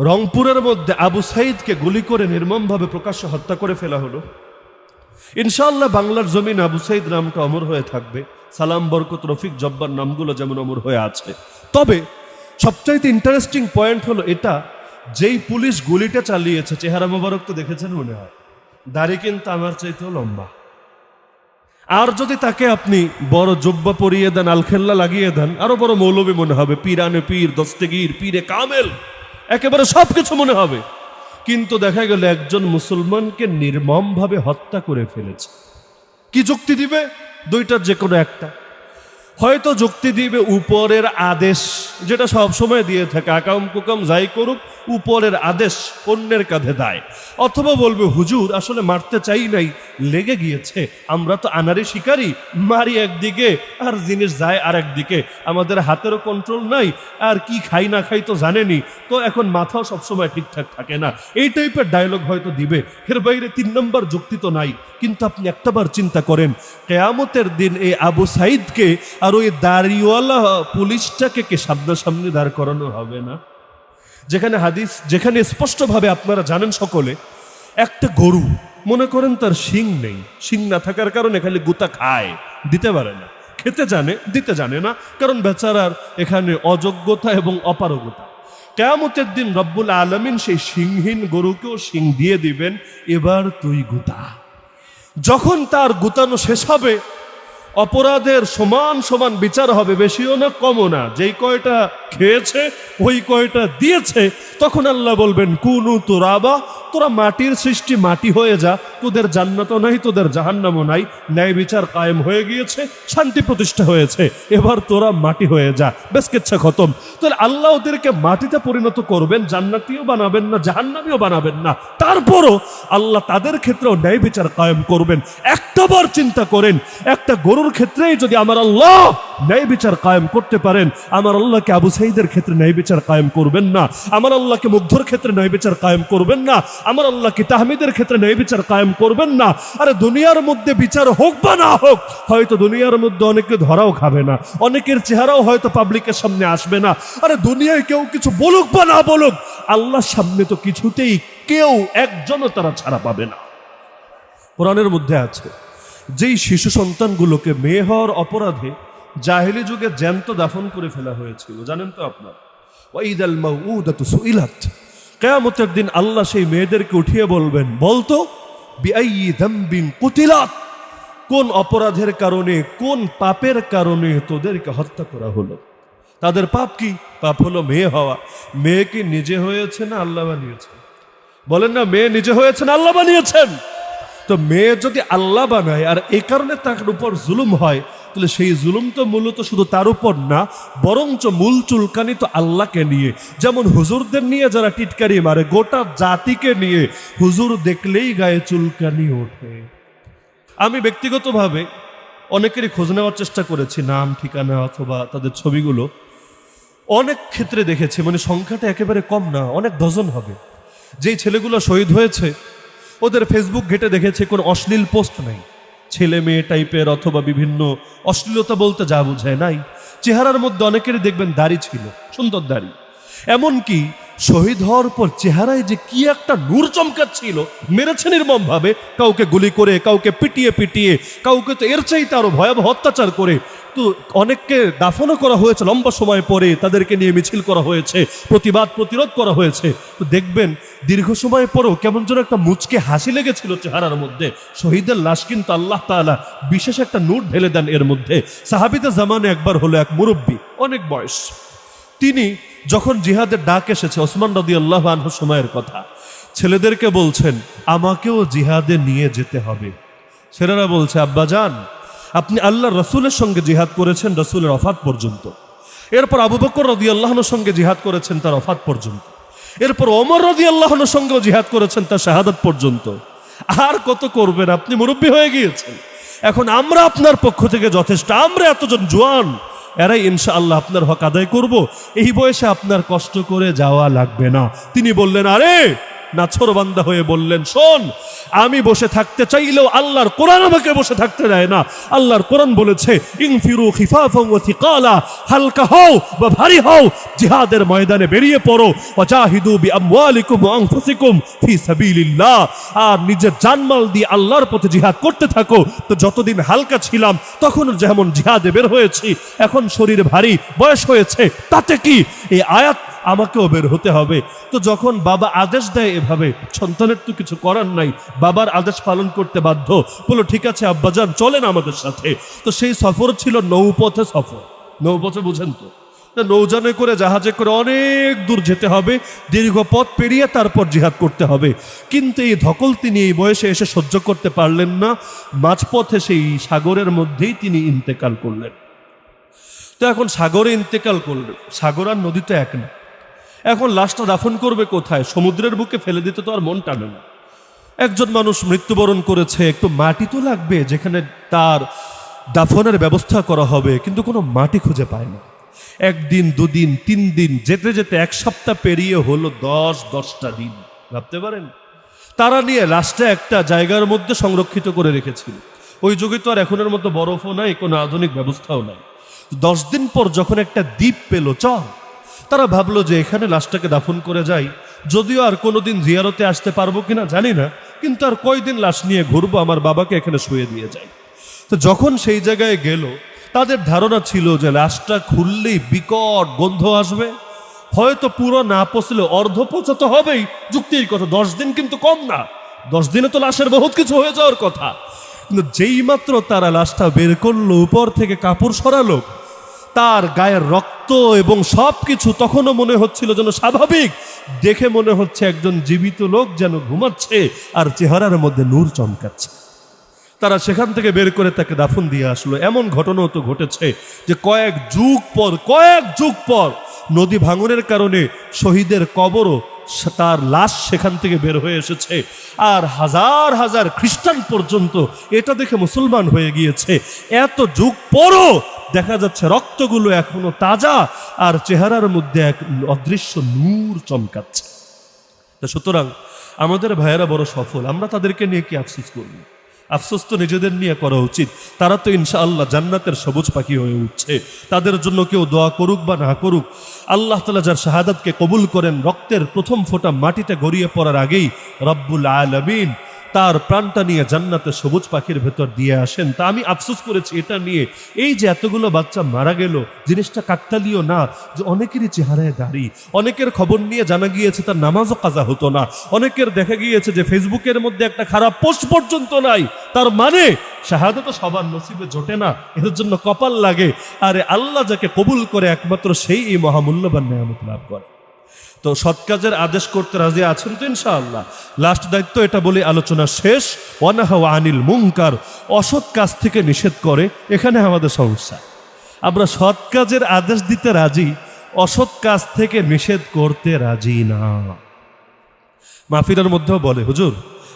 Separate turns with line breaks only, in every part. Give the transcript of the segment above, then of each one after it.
রংপুরের মধ্যে আবু সাইদকে গুলি করে নির্মমভাবে প্রকাশ্য হত্যা করে ফেলা হলো। ইনশাআল্লাহ বাংলার জমিন আবু সাইদ নামটা অমর হয়ে থাকবে। সালাম, বরকত, রফিক, জব্বার নামগুলো যেমন অমর হয়ে আছে। তবে সবচাইতে ইন্টারেস্টিং পয়েন্ট হলো এটা, যেই পুলিশ গুলিটা চালিয়েছে, চেহারা মোবারক তো দেখেছেন মনে হয়। দাড়ি কিন্তু আমার চাইতেও লম্বা। আর যদি তাকে আপনি বড় জব্বা পরিয়ে দেন, আলখেল্লা লাগিয়ে দেন, আরও বড় মৌলবী মনে হবে। পীরানে পীর দস্তেগীর পীরে কামেল। একেবারে সব কিছু মনে হবে। কিন্তু দেখা গেল একজন মুসলমানকে নির্মমভাবে হত্যা করে ফেলেছে। কি যুক্তি দিবে? দুইটার যে কোনো একটা। হয়তো যুক্তি দিবে উপরের আদেশ, যেটা সব সময় দিয়ে থাকে। আকাম কুকাম যাই করুক, উপরের আদেশ অন্যের কাঁধে দায়। অথবা বলবে, হুজুর, আসলে মারতে চাই নাই, লেগে গিয়েছে। আমরা তো আনারি শিকারি, মারি একদিকে, আর জিনিস যায় আর একদিকে আমাদের হাতেরও কন্ট্রোল নাই, আর কি খাই না খাই তো জানেনি। তো এখন মাথাও সবসময় ঠিকঠাক থাকে না। এই টাইপের ডায়লগ হয়তো দিবে। এর বাইরে তিন নম্বর যুক্তি তো নাই। কিন্তু আপনি একটাবার চিন্তা করেন, কেয়ামতের দিন এই আবু সাইদকে আর ওই দাড়িওয়ালা পুলিশটাকে কে সামনাসামনি দাঁড় করানো হবে না? যেখানে হাদিস, যেখানে স্পষ্টভাবে আপনারা জানেন সকলে, একটা গরু, মনে করেন তার শিং নেই। শিং না থাকার কারণে খালি গুতা খায়, দিতে পারে না। খেতে জানে, দিতে জানে না, কারণ বেচারার এখানে অযোগ্যতা এবং অপারগতা। কেয়ামতের দিন রব্বুল আলমিন সেই সিংহীন গরুকেও শিং দিয়ে দিবেন, এবার তুই গুতা। যখন তার গুতানো শেষ হবে অপরাধের সমান সমান বিচার হবে, বেশিও না, কমও না। যেই কয়টা খেয়েছে, ওই কয়টা দিয়েছে, তখন আল্লাহ বলবেন, কুনু তোরাবা তোরা মাটির সৃষ্টি, মাটি হয়ে যা। তোদের জান্নাতও নাই, তোদের জাহান্নামও নাই। ন্যায় বিচার কায়েম হয়ে গিয়েছে, শান্তি প্রতিষ্ঠা হয়েছে। এবার তোরা মাটি হয়ে যা বেশ কেচ্ছা খতম। তাহলে আল্লাহ ওদেরকে মাটিতে পরিণত করবেন, জান্নাতিও বানাবেন না, জাহান্নামিও বানাবেন না। তারপরও আল্লাহ তাদের ক্ষেত্রেও ন্যায় বিচার কায়েম করবেন। একটাবার চিন্তা করেন, একটা গরুর ক্ষেত্রেই যদি আমার আল্লাহ ন্যায় বিচার কায়েম করতে পারেন, আমার আল্লাহকে আবু সাইদের ক্ষেত্রে ন্যায় বিচার কায়েম করবেন না। আমার আল্লাহকে মুগ্ধর ক্ষেত্রে ন্যায় বিচার কায়েম করবেন না। আমার আল্লাহ কি তাহমিদের ক্ষেত্রে ন্যায় বিচার কায়েম করবেন না। আরে দুনিয়ার মধ্যে বিচার হোক বা না হোক, হয়তো দুনিয়ার মধ্যে অনেকে ধরাও খাবে না, অনেকের চেহারাও হয়তো পাবলিকের সামনে আসবে না। আরে দুনিয়ায় কেউ কিছু বলুক বা না বলুক, আল্লাহর সামনে তো কিছুতেই কেউ একজনও তারা ছাড়া পাবে না। কোরআনের মধ্যে আছে, যেই শিশু সন্তানগুলোকে মেয়ে হওয়ার অপরাধে জাহেলি যুগে জ্যান্ত দাফন করে ফেলা হয়েছিল, জানেন তো আপনার? ওয়াইদাল মাউউদাতু সুইলাত। কিয়ামতের দিন আল্লাহ সেই মেয়েদেরকে উঠিয়ে বলবেন, বলতো কুতিলাত। কোন অপরাধের কারণে, কোন পাপের কারণে তোদেরকে হত্যা করা হলো? তাদের পাপ কি? পাপ হলো মেয়ে হওয়া। মেয়ে কি নিজে হয়েছে না আল্লাহ বানিয়েছে? বলেন না, মেয়ে নিজে হয়েছে না আল্লাহ বানিয়েছেন? তো মেয়ে যদি আল্লাহ বানায়, আর এই কারণে তার উপর জুলুম হয় তাহলে সেই জুলুম তো মূলত শুধু তার উপর না, বরঞ্চ মূল চুলকানি তো আল্লাহকে নিয়ে। যেমন হুজুরদের নিয়ে যারা টিটকারি মারে, গোটা জাতিকে নিয়ে হুজুর দেখলেই গায়ে চুলকানি ওঠে। আমি ব্যক্তিগতভাবে অনেকেরই খোঁজ নেওয়ার চেষ্টা করেছি, নাম, ঠিকানা অথবা তাদের ছবিগুলো। অনেক ক্ষেত্রে দেখেছি মানে সংখ্যাটা একেবারে কম না, অনেক ডজন হবে। যেই ছেলেগুলো শহীদ হয়েছে, ওদের ফেসবুক ঘেটে দেখেছে, কোনো অশ্লীল পোস্ট নাই। ছেলে মেয়ে টাইপের অথবা বিভিন্ন অশ্লীলতা বলতে যা বোঝায় নাই। চেহারার মধ্যে অনেকেরই দেখবেন দাড়ি ছিল, সুন্দর দাড়ি। এমনকি শহীদ হওয়ার পর চেহারায় যে কি একটা নূর চমকাচ্ছিল, মেরেছে নির্মম ভাবে কাউকে গুলি করে, কাউকে পিটিয়ে পিটিয়ে, কাউকে তো এর চাইতে আরও ভয়াবহ অত্যাচার করে। তো অনেককে দাফনও করা হয়েছে লম্বা সময় পরে, তাদেরকে নিয়ে মিছিল করা হয়েছে, প্রতিবাদ প্রতিরোধ করা হয়েছে। তো দেখবেন, দীর্ঘ সময় পরেও কেমন যেন একটা মুচকে হাসি লেগেছিল চেহারার মধ্যে। শহীদের লাশ কিন্তু আল্লাহ তাআলা বিশেষ একটা নূর ঢেলে দেন এর মধ্যে। সাহাবিদা জামানে একবার হলো এক মুরব্বী, অনেক বয়স। তিনি যখন জিহাদের ডাক এসেছে, ওসমান রদি আল্লাহ আনহু সময়ের কথা, ছেলেদেরকে বলছেন, আমাকেও জিহাদে নিয়ে যেতে হবে। ছেলেরা বলছে, আব্বা যান আপনি আল্লাহ রসুলের সঙ্গে জিহাদ করেছেন, রসুলের অফাত পর্যন্ত। এরপর আবু বকর রদি আল্লাহনের সঙ্গে জিহাদ করেছেন, তার অফাত পর্যন্ত। এরপর অমর রদি আল্লাহনের সঙ্গেও জিহাদ করেছেন, তার শাহাদত পর্যন্ত। আর কত করবেন, আপনি মুরব্বী হয়ে গিয়েছেন। এখন আমরা আপনার পক্ষ থেকে যথেষ্ট, আমরা এতজন জোয়ান এরাই ইনশা আল্লাহ আপনার হক আদায় করব। এই বয়সে আপনার কষ্ট করে যাওয়া লাগবে না। তিনি বললেন, আরে নাছর বান্দা হয়ে বললেন, শোন, আমি বসে থাকতে চাইলেও আল্লাহর কোরআন আমাকে বসে থাকতে দেয় না। আল্লাহর কোরআন বলেছে ওয়া থিকালা, হালকা হও বা ভারী হও, জিহাদের ময়দানে বেরিয়ে পড়ো। ওয়া আনফুসিকুম ফি সাবিলিল্লাহ। আর নিজের জানমাল দিয়ে আল্লাহর পথে জিহাদ করতে থাকো। তো যতদিন হালকা ছিলাম তখন যেমন জিহাদে বের হয়েছি, এখন শরীর ভারী, বয়স হয়েছে, তাতে কি? এই আয়াত আমাকেও বের হতে হবে। তো যখন বাবা আদেশ দেয় এভাবে, সন্তানের তো কিছু করার নাই, বাবার আদেশ পালন করতে বাধ্য, বলো, ঠিক আছে, আব্বাজান, চলেন আমাদের সাথে। তো সেই সফর ছিল নৌপথে সফর। নৌপথে বুঝেন তো নৌজানে করে, জাহাজে করে অনেক দূর যেতে হবে, দীর্ঘ পথ পেরিয়ে তারপর জিহাদ করতে হবে। কিন্তু এই ধকল তিনি এই বয়সে এসে সহ্য করতে পারলেন না। মাঝপথে সেই সাগরের মধ্যেই তিনি ইন্তেকাল করলেন। তো এখন সাগরে ইন্তেকাল করলেন। সাগর আর নদী তো এক না। এখন লাশটা দাফন করবে কোথায়? সমুদ্রের বুকে ফেলে দিতে তো আর মন টানে না। একজন মানুষ মৃত্যুবরণ করেছে, একটু মাটি তো লাগবে যেখানে তার দাফনের ব্যবস্থা করা হবে, কিন্তু কোনো মাটি খুঁজে পায় না। একদিন, দুদিন, তিন দিন, যেতে যেতে এক সপ্তাহ পেরিয়ে হলো দশ, দশটা দিন। ভাবতে পারেন? তারা নিয়ে লাশটা একটা জায়গার মধ্যে সংরক্ষিত করে রেখেছিল। ওই যুগে তো আর এখনের মতো বরফও নাই, কোনো আধুনিক ব্যবস্থাও নাই। দশ দিন পর যখন একটা দ্বীপ পেল, চল। তারা ভাবলো যে এখানে লাশটাকে দাফন করে যাই। যদিও আর কোনোদিন জিয়ারতে আসতে পারব কিনা জানি না, কিন্তু আর কয়দিন লাশ নিয়ে ঘুরবো আমার বাবাকে এখানে শুয়ে দিয়ে যাই। তো যখন সেই জায়গায় গেল, তাদের ধারণা ছিল যে লাশটা খুললেই বিকট গন্ধ আসবে। হয়তো পুরো না পচলে অর্ধ পচা তো হবেই, যুক্তির কথা, দশ দিন কিন্তু কম না। দশ দিনে তো লাশের বহুত কিছু হয়ে যাওয়ার কথা। কিন্তু যেই মাত্র তারা লাশটা বের করল, উপর থেকে কাপড় সরালো তার গায়ের রক্ত এবং সব কিছু তখনও মনে হচ্ছিল যেন স্বাভাবিক। দেখে মনে হচ্ছে একজন জীবিত লোক যেন ঘুমাচ্ছে আর চেহারার মধ্যে নূর চমকাচ্ছে। তারা সেখান থেকে বের করে তাকে দাফন দিয়ে আসলো। এমন ঘটনাও তো ঘটেছে যে কয়েক যুগ পর, কয়েক যুগ পর নদী ভাঙনের কারণে শহীদের কবরও তার লাশ সেখান থেকে বের হয়ে এসেছে। আর হাজার হাজার খ্রিস্টান পর্যন্ত এটা দেখে মুসলমান হয়ে গিয়েছে। এত যুগ পরও দেখা যাচ্ছে রক্তগুলো এখনও তাজা আর চেহারার মধ্যে এক অদৃশ্য নূর চমকাচ্ছে। সুতরাং আমাদের ভাইয়েরা বড় সফল, আমরা তাদেরকে নিয়ে কি আফসোস করব? আফসোস তো নিজেদের নিয়ে করা উচিত। তারা তো ইনশাআল্লাহ জান্নাতের সবুজ পাখি হয়ে উঠছে। তাদের জন্য কেউ দোয়া করুক বা না করুক, আল্লাহ তালা যার শাহাদাতকে কবুল করেন, রক্তের প্রথম ফোঁটা মাটিতে গড়িয়ে পড়ার আগেই রব্বুল আলমিন তার প্রাণটা নিয়ে জান্নাতে সবুজ পাখির ভেতর দিয়ে আসেন। তা আমি আফসোস করেছি এটা নিয়ে। এই যে এতগুলো বাচ্চা মারা গেল, জিনিসটা কাকতালিও না, যে অনেকেরই চেহারায় দাড়ি, অনেকের খবর নিয়ে জানা গিয়েছে তার নামাজও কাজা হতো না, অনেকের দেখা গিয়েছে যে ফেসবুকের মধ্যে একটা খারাপ পোস্ট পর্যন্ত নাই। তার মানে শাহাদত সবার নসিবে জোটে না এদের জন্য কপাল লাগে। আরে আল্লাহ যাকে কবুল করে একমাত্র সেই এই মহামূল্যবান নেয়ামত লাভ করে। তো সৎ কাজের আদেশ করতে রাজি আছেন তো ইনশাআল্লাহ। লাস্ট দায়িত্ব, এটা বলে আলোচনা শেষ। ওয়ানাহা আনিল মুঙ্কার অসৎ কাজ থেকে নিষেধ করে। এখানে আমাদের সমস্যা। আমরা সৎ কাজের আদেশ দিতে রাজি, অসৎ কাজ থেকে নিষেধ করতে রাজি না। মাহফিলের মধ্যেও বলে, হুজুর,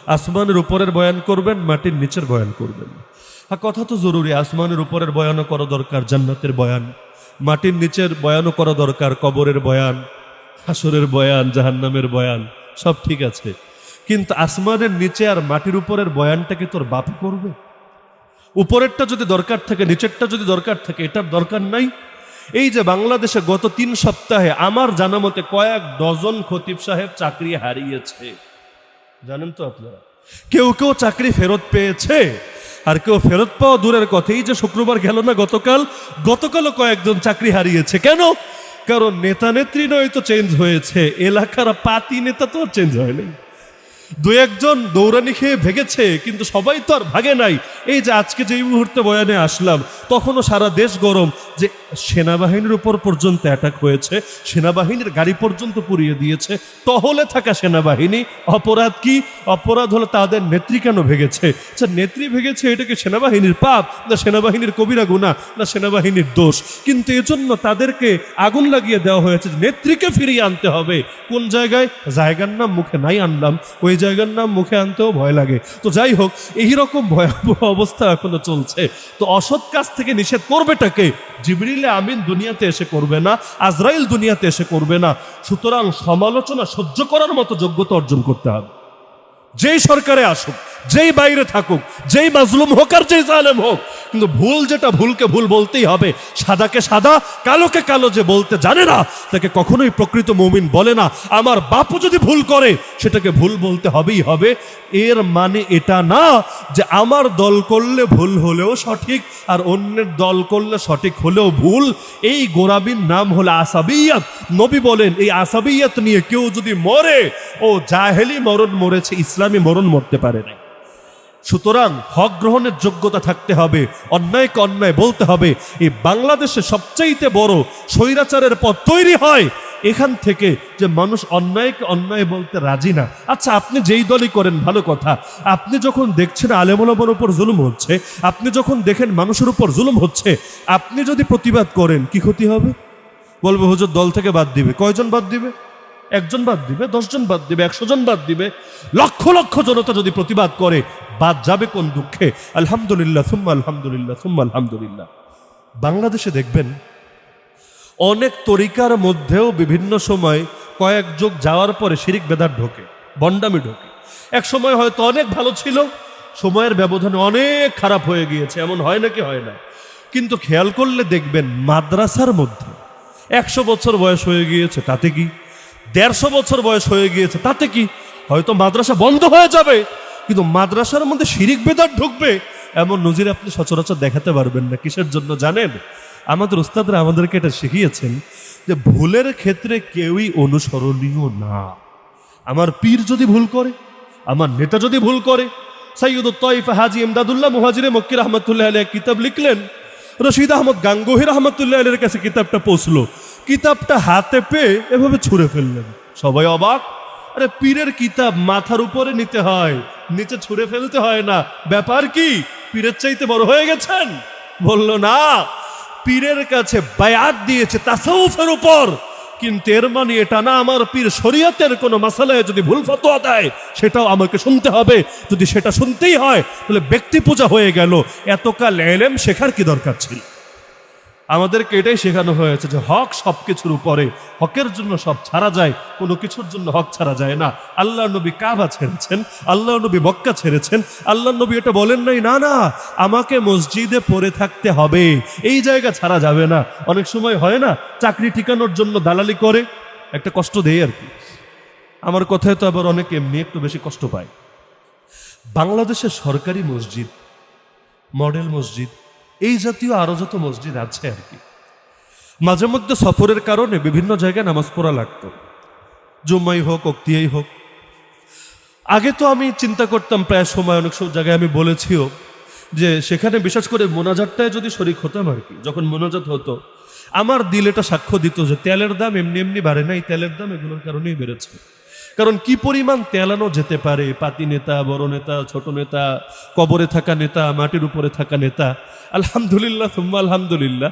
আসমানের উপরের বয়ান করবেন, মাটির নিচের বয়ান করবেন। হ্যাঁ কথা তো জরুরি, আসমানের উপরের বয়ানও করা দরকার, জান্নাতের বয়ান। মাটির নিচের বয়ানও করা দরকার, কবরের বয়ান। হাসরের বয়ান, জাহান্নামের বয়ান, সব ঠিক আছে। কিন্তু আসমানের নিচে আর মাটির উপরের বয়ানটাকে তোর বাপ করবে? উপরেরটা যদি দরকার থাকে, নিচেরটা যদি দরকার থাকে, এটার দরকার নাই। এই যে বাংলাদেশে গত তিন সপ্তাহে আমার জানা মতে কয়েক ডজন খতিব সাহেব চাকরি হারিয়েছে। জানেন তো আপনারা? কেউ কেউ চাকরি ফেরত পেয়েছে, আর কেউ ফেরত পাওয়া দূরের কথা। এই যে শুক্রবার গেল না গতকাল, গতকালও কয়েকজন চাকরি হারিয়েছে। কেন? কারণ নেতা নেত্রী নয় তো চেঞ্জ হয়েছে এলাকার পাতি নেতা তো চেঞ্জ হয়নি দু একজন দৌড়ানি খেয়ে ভেগেছে, কিন্তু সবাই তো আর ভাগে নাই। এই যে আজকে যে মুহূর্তে বয়ানে আসলাম, তখনও সারা দেশ গরম যে সেনাবাহিনীর উপর পর্যন্ত অ্যাটাক হয়েছে, সেনাবাহিনীর গাড়ি পর্যন্ত পুড়িয়ে দিয়েছে, টহলে থাকা সেনাবাহিনী, অপরাধ কি? অপরাধ হলো তাদের নেত্রী কেন ভেগেছে? আচ্ছা নেত্রী ভেগেছে এটা কি সেনাবাহিনীর পাপ, না সেনাবাহিনীর কবিরা গুণা না সেনাবাহিনীর দোষ? কিন্তু এজন্য তাদেরকে আগুন লাগিয়ে দেওয়া হয়েছে নেত্রীকে ফিরিয়ে আনতে হবে। কোন জায়গায়? জায়গার নাম মুখে নাই আনলাম। ওই জায়গার নাম মুখে আনতেও ভয় লাগে। তো যাই হোক, এইরকম ভয়াবহ অবস্থা এখনও চলছে। তো অসৎ কাজ থেকে নিষেধ করবেটাকে জিবরিলে আমিন দুনিয়াতে এসে করবে না, আজরাইল দুনিয়াতে এসে করবে না। সুতরাং সমালোচনা সহ্য করার মতো যোগ্যতা অর্জন করতে হবে। যেই সরকারে আসুক, যেই বাইরে থাকুক, যেই মাজলুম হোক আর যেই জালেম হোক কিন্তু ভুল যেটা, ভুলকে ভুল বলতেই হবে। সাদাকে সাদা, কালোকে কালো যে বলতে জানে না, তাকে কখনোই প্রকৃত মুমিন বলে না। আমার বাপু যদি ভুল করে, সেটাকে ভুল বলতে হবেই হবে। এর মানে এটা না যে আমার দল করলে ভুল হলেও সঠিক, আর অন্যের দল করলে সঠিক হলেও ভুল। এই গোরাবির নাম হলো আসাবিয়াত। নবী বলেন, এই আসাবিয়াত নিয়ে কেউ যদি মরে, ও জাহেলি মরণ মরেছে, ইসলামী মরণ মরতে পারে না সুতরাং হক গ্রহণের যোগ্যতা থাকতে হবে অন্যায়কে অন্যায় বলতে হবে। এই বাংলাদেশে সবচাইতে বড় স্বৈরাচারের পথ তৈরি হয় এখান থেকে যে মানুষ অন্যায়কে অন্যায় বলতে রাজি না। আচ্ছা আপনি যেই দলই করেন, ভালো কথা। আপনি যখন দেখছেন আলেমুলামার উপর জুলুম হচ্ছে, আপনি যখন দেখেন মানুষের উপর জুলুম হচ্ছে, আপনি যদি প্রতিবাদ করেন, কি ক্ষতি হবে? বলবে, হুজুর, দল থেকে বাদ দিবে। কয়জন বাদ দিবে? একজন বাদ দিবে, দশজন বাদ দিবে, একশো জন বাদ দিবে। লক্ষ লক্ষ জনতা যদি প্রতিবাদ করে বাদ যাবে কোন দুঃখে? আলহামদুলিল্লাহ, সুম্মা আলহামদুলিল্লাহ সুম্মা আলহামদুলিল্লাহ। বাংলাদেশে দেখবেন, অনেক তরিকার মধ্যেও বিভিন্ন সময় কয়েক যুগ যাওয়ার পরে শিরিক বেদার ঢোকে, বন্ডামি ঢোকে। এক সময় হয়তো অনেক ভালো ছিল, সময়ের ব্যবধানে অনেক খারাপ হয়ে গিয়েছে, এমন হয় নাকি হয় না? কিন্তু খেয়াল করলে দেখবেন, মাদ্রাসার মধ্যে একশো বছর বয়স হয়ে গিয়েছে, তাতে কি? দেড়শো বছর বয়স হয়ে গিয়েছে, তাতে কি? হয়তো মাদ্রাসা বন্ধ হয়ে যাবে। কিন্তু মাদ্রাসার মধ্যে শিরিক বেদার ঢুকবে, এমন নজির আপনি সচরাচর দেখাতে পারবেন না। কিসের জন্য জানেন? আমাদের উস্তাদরা আমাদেরকে এটা শিখিয়েছেন যে ভুলের ক্ষেত্রে কেউই অনুসরণীয় না। আমার পীর যদি ভুল করে, আমার নেতা যদি ভুল করে সৈয়দ তৈফ হাজি এমদাদুল্লাহ মুহাজিরে মক্কির রহমতুল্লাহ আলী এক কিতাব লিখলেন, রশিদ আহমদ গাঙ্গোহির রহমতুল্লাহ আলীর কাছে কিতাবটা পৌঁছলো। কিতাবটা হাতে পেয়ে এভাবে ছুঁড়ে ফেললেন। সবাই অবাক, আরে পীরের কিতাব মাথার উপরে নিতে হয়। নিচে ছুঁড়ে ফেলতে হয় না। ব্যাপার কি? পীরের চাইতে বড় হয়ে গেছেন? বলল, না, পীরের কাছে বায়াত দিয়েছে তাসাউফের উপর। কিন্তু এর মানে এটা না, আমার পীর শরীয়তের কোনো মাসালায় যদি ভুল ফতোয়া দেয়, সেটাও আমাকে শুনতে হবে। যদি সেটা শুনতেই হয়, তাহলে ব্যক্তি পূজা হয়ে গেল। এতকাল এলেম শেখার কি দরকার ছিল? আমাদেরকে এটাই শেখানো হয়েছে যে হক সব কিছুর উপরে, হকের জন্য সব ছাড়া যায়, কোনো কিছুর জন্য হক ছাড়া যায় না। আল্লাহ নবী কাবা ছেড়েছেন, আল্লাহ নবী মক্কা ছেড়েছেন, আল্লাহ নবী এটা বলেন নাই, না না, আমাকে মসজিদে পড়ে থাকতে হবে, এই জায়গা ছাড়া যাবে না। অনেক সময় হয় না, চাকরি ঠিকানোর জন্য দালালি করে, একটা কষ্ট দেয় আর কি। আমার কথায় তো আবার অনেকে এমনি একটু বেশি কষ্ট পায়। বাংলাদেশের সরকারি মসজিদ, মডেল মসজিদ এই জাতীয় আরও যত মসজিদ আছে আর কি। মাঝে মধ্যে সফরের কারণে বিভিন্ন জায়গায় নামাজ পড়া লাগতো। জুম্মাই হোক অক্তিয়াই হোক। আগে তো আমি চিন্তা করতাম প্রায় সময়, অনেক সব জায়গায় আমি বলেছিও যে সেখানে বিশেষ করে মোনাজাতটায় যদি শরিক হতাম আর কি, যখন মোনাজাত হতো, আমার দিল এটা সাক্ষ্য দিত যে তেলের দাম এমনি এমনি বাড়ে না, এই তেলের দাম এগুলোর কারণেই বেড়েছে। কারণ কি পরিমাণ তেলানো যেতে পারে? পাতি নেতা, বড় নেতা, ছোট নেতা, কবরে থাকা নেতা, মাটির উপরে থাকা নেতা। আলহামদুলিল্লাহ, সুম্মা আলহামদুলিল্লাহ।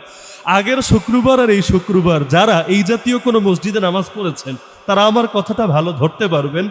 আগের শুক্রবার আর এই শুক্রবার যারা এই জাতীয় কোনো মসজিদে নামাজ পড়েছেন, তারা আমার কথাটা ভালো ধরতে পারবেন।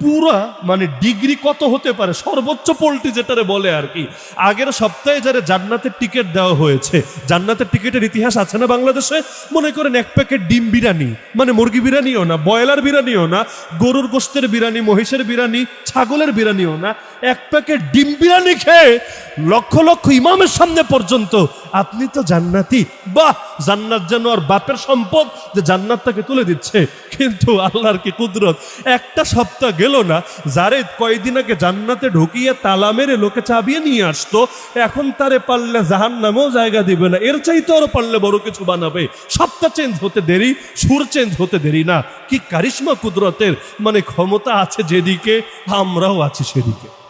পুরা মানে ডিগ্রি কত হতে পারে? সর্বোচ্চ পোল্ট্রি যেটারে বলে আর কি। আগের সপ্তাহে যারা জান্নাতের টিকিট দেওয়া হয়েছে, জান্নাতের টিকিটের ইতিহাস আছে না বাংলাদেশে? মনে করেন এক প্যাকেট ডিম বিরিয়ানি মানে মুরগি বিরিয়ানিও না, ব্রয়লার বিরিয়ানিও না, গরুর গোস্তের বিরিয়ানি, মহিষের বিরিয়ানি, ছাগলের বিরিয়ানিও না। এক প্যাকেট ডিম বিরিয়ানি খেয়ে লক্ষ লক্ষ ইমামের সামনে পর্যন্ত, আপনি তো জান্নাতি। বাহ, জান্নাত যেন আর বাপের সম্পদ যে জান্নাত তাকে তুলে দিচ্ছে। কিন্তু আল্লাহর কি কুদরত? একটা সপ্তাহ গেল না যারে কয়দিন আগে জান্নাতে ঢুকিয়ে তালা মেরে লোকে চাবিয়ে নিয়ে আসতো। এখন তারে পারলে জাহান নামেও জায়গা দিবে না, এর চাইতে আরও পারলে বড় কিছু বানাবে। সপ্তাহ চেঞ্জ হতে দেরি, সুর চেঞ্জ হতে দেরি না। কি কারিশ্মা কুদরতের? মানে ক্ষমতা আছে যেদিকে, আমরাও আছি সেদিকে।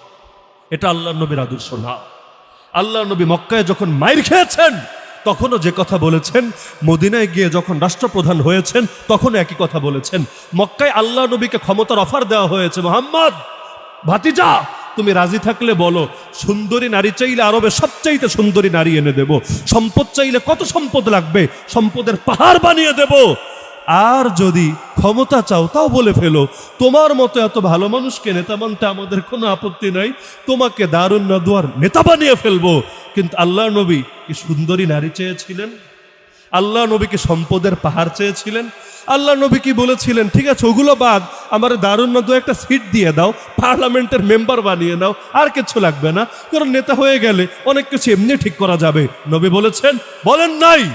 এটা আল্লাহ নবীর আদর্শ না। আল্লাহ নবী মক্কায় যখন মাইর খেয়েছেন, তখনও যে কথা বলেছেন, মদিনায় গিয়ে যখন রাষ্ট্রপ্রধান হয়েছেন তখন একই কথা বলেছেন। মক্কায় আল্লাহ নবীকে ক্ষমতার অফার দেওয়া হয়েছে। মোহাম্মদ, ভাতিজা, তুমি রাজি থাকলে বলো, সুন্দরী নারী চাইলে আরবে সবচাইতে সুন্দরী নারী এনে দেব। সম্পদ চাইলে কত সম্পদ লাগবে? সম্পদের পাহাড় বানিয়ে দেব। আর যদি ক্ষমতা চাও, তাও বলে ফেলো। তোমার মতো এত ভালো মানুষকে নেতা মানতে আমাদের কোনো আপত্তি নাই। তোমাকে দারুণ নদুয়ার নেতা বানিয়ে ফেলব। কিন্তু আল্লাহ নবী কি সুন্দরী নারী চেয়েছিলেন? আল্লাহ নবীকে সম্পদের পাহাড় চেয়েছিলেন? আল্লাহ নবী কি বলেছিলেন, ঠিক আছে, ওগুলো বাদ, আমার দারুণ নদু একটা সিট দিয়ে দাও, পার্লামেন্টের মেম্বার বানিয়ে নাও, আর কিছু লাগবে না। কারণ নেতা হয়ে গেলে অনেক কিছু এমনি ঠিক করা যাবে। নবী বলেছেন, বলেন নাই।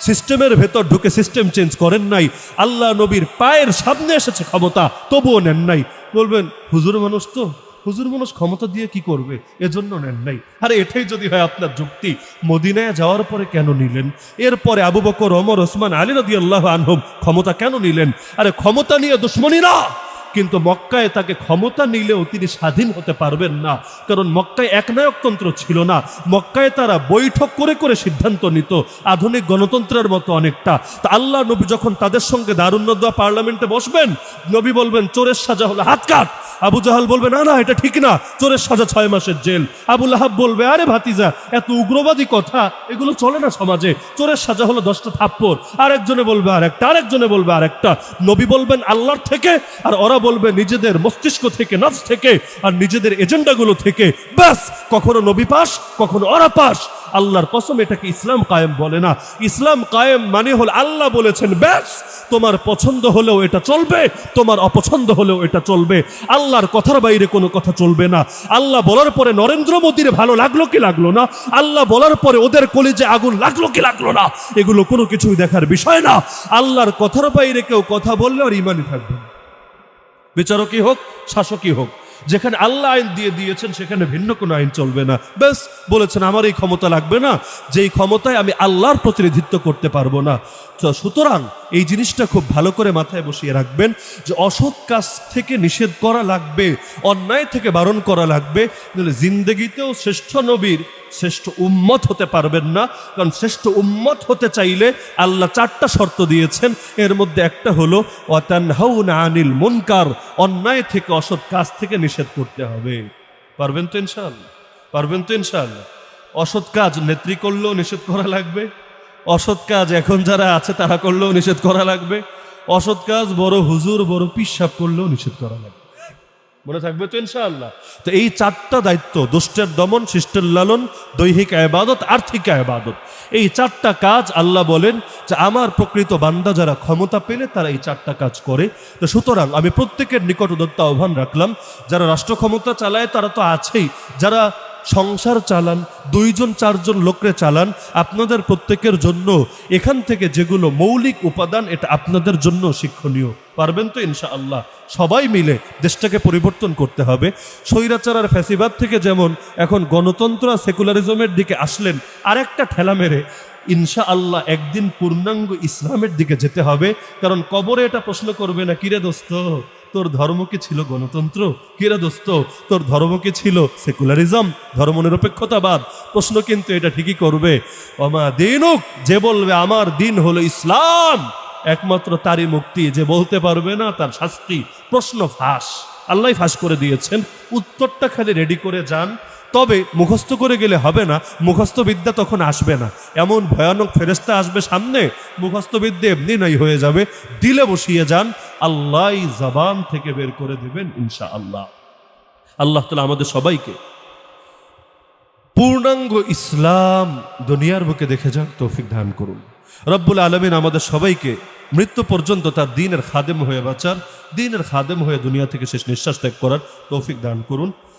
সিস্টেমের ভেতর ঢুকে সিস্টেম চেঞ্জ করেন নাই। আল্লাহ নবীর পায়ের সামনে এসেছে ক্ষমতা, তবুও নেন নাই। বলবেন, হুজুর মানুষ তো? হুজুর মানুষ ক্ষমতা দিয়ে কি করবে? এজন্য নেন নাই। আরে, এটাই যদি হয় আপনার যুক্তি। মদিনায় যাওয়ার পরে কেন নিলেন? এরপরে আবু বকর, ওমর, ওসমান, আলী রদি আল্লাহ আনহুম ক্ষমতা কেন নিলেন? আরে, ক্ষমতা নিয়ে দুশ্মনী না! কিন্তু মক্কায় তাকে ক্ষমতা নিলেও তিনি স্বাধীন হতে পারবেন না। কারণ মক্কায় একনায়কতন্ত্র ছিল না। মক্কায় তারা বৈঠক করে করে সিদ্ধান্ত নিত। আধুনিক গণতন্ত্রের মতো অনেকটা। তা আল্লাহ নবী যখন তাদের সঙ্গে দারুণ্যদা পার্লামেন্টে বসবেন, নবী বলবেন, চোরের সাজা হলো হাত কাট। আবু জাহাল বলবে, না না, এটা ঠিক না। চোরের সাজা ছয় মাসের জেল। আবুল আহাব বলবে, আরে ভাতিজা, এত উগ্রবাদী কথা, এগুলো চলে না সমাজে। চোরের সাজা হলো দশটা থাপ্পড়। আরেকজনে বলবে, আরেকটা। আরেকজনে বলবে, আরেকটা। নবী বলবেন, আল্লাহর থেকে। আর ওরা বলবে নিজেদের মস্তিষ্ক থেকে নফস থেকে আর নিজেদের এজেন্ডাগুলো থেকে। ব্যাস, কখনো নবী পাস, কখনো ওরা পাস। আল্লাহর কসম, এটাকে ইসলাম কায়েম বলে না। ইসলাম কায়েম মানে হল আল্লাহ বলেছেন, ব্যাস, তোমার পছন্দ হলেও এটা চলবে, তোমার অপছন্দ হলেও এটা চলবে। আল্লাহর কথার বাইরে কোনো কথা চলবে না। আল্লাহ বলার পরে নরেন্দ্র মোদীর ভালো লাগল কি লাগল না? আল্লাহ বলার পরে ওদের কলিজে আগুন লাগল কি লাগল না? এগুলো কোনো কিছুই দেখার বিষয় না। আল্লাহর কথার বাইরে কেউ কথা বললে আর ইমানই থাকবে না। বিচারকই হোক, শাসকই হোক, যেখানে আল্লাহ আইন দিয়ে দিয়েছেন, সেখানে ভিন্ন কোনো আইন চলবে না। ব্যাস, বলেছেন, আমার এই ক্ষমতা লাগবে না, যেই ক্ষমতায় আমি আল্লাহর প্রতিনিধিত্ব করতে পারব না। তো সুতরাং এই জিনিসটা খুব ভালো করে মাথায় বসিয়ে রাখবেন যে অসৎ কাজ থেকে নিষেধ করা লাগবে, অন্যায় থেকে বারণ করা লাগবে জিন্দেগিতেও শ্রেষ্ঠ নবীর শ্রেষ্ঠ উম্মত হতে পারবেন না। কারণ শ্রেষ্ঠ উম্মত হতে চাইলে আল্লাহ চারটা শর্ত দিয়েছেন। এর মধ্যে একটা হলো অতানহাউনা আনিল মুনকার অন্যায় থেকে অসৎ কাজ থেকে নিষেধ করতে হবে। পারবেন তো ইনশাআল্লাহ? পারবেন তো ইনশাআল্লাহ? অসৎ কাজ নেত্রী করলেও নিষেধ করা লাগবে। অসৎ কাজ এখন যারা আছে তারা করলেও নিষেধ করা লাগবে। অসৎ কাজ বড় হুজুর, বড় পিসাব করলেও নিষেধ করা লাগবে। মনে থাকবে তো ইনশাআল্লাহ। তো এই চারটা দায়িত্ব, দুষ্টের দমন, শিষ্টের লালন, দৈহিক আবাদত, আর্থিক আবাদত। এই চারটা কাজ আল্লাহ বলেন যে আমার প্রকৃত বান্দা যারা ক্ষমতা পেলে তারা এই চারটা কাজ করে। তো সুতরাং আমি প্রত্যেকের নিকট উদত্ত আহ্বান রাখলাম। যারা রাষ্ট্র ক্ষমতা চালায় তারা তো আছেই। যারা সংসার চালান, দুইজন, চারজন লোকরে চালান, আপনাদের প্রত্যেকের জন্য এখান থেকে যেগুলো মৌলিক উপাদান, এটা আপনাদের জন্য শিক্ষণীয়। পারবেন তো ইনশাআল্লাহ? সবাই মিলে দেশটাকে পরিবর্তন করতে হবে। স্বৈরাচার আর ফ্যাসিবাদ থেকে যেমন এখন গণতন্ত্র আর সেকুলারিজমের দিকে আসলেন, আরেকটা ঠেলা মেরে ইনশা আল্লাহ একদিন পূর্ণাঙ্গ ইসলামের দিকে যেতে হবে। কারণ কবরে এটা প্রশ্ন করবে না, কিরে দোস্ত? তোর ধর্ম কি ছিল গণতন্ত্র? কিরা দোস্ত, তোর ধর্ম কি ছিল সেকুলারিজম? ধর্ম নিরপেক্ষতাবাদ? প্রশ্ন কিন্তু এটা ঠিকই করবে। অমা দিনুক, যে বলবে আমার দিন হলো ইসলাম, একমাত্র তারই মুক্তি, যে বলতে পারবে না তার শাস্তি। প্রশ্ন ফাঁস। আল্লাহ ফাঁস করে দিয়েছেন। উত্তরটা খালি রেডি করে যান। তবে মুখস্থ করে গেলে হবে না মুখস্থ বিদ্যা তখন আসবে না। এমন ভয়ানক ফেরেস্তা আসবে সামনে মুখস্থ বিদ্যা এমনি নাই হয়ে যাবে। দিলে বসিয়ে যান আল্লাহ জবান থেকে বের করে দেবেন ইনশা আল্লাহ আল্লাহ তালা আমাদের সবাইকে পূর্ণাঙ্গ ইসলাম দুনিয়ার বুকে দেখে যান তৌফিক দান করুন। রব্বুল আলমিন আমাদের সবাইকে মৃত্যু পর্যন্ত তার দিনের খাদেম হয়ে বাঁচার, দিনের খাদেম হয়ে দুনিয়া থেকে শেষ নিঃশ্বাস ত্যাগ করার তৌফিক দান করুন।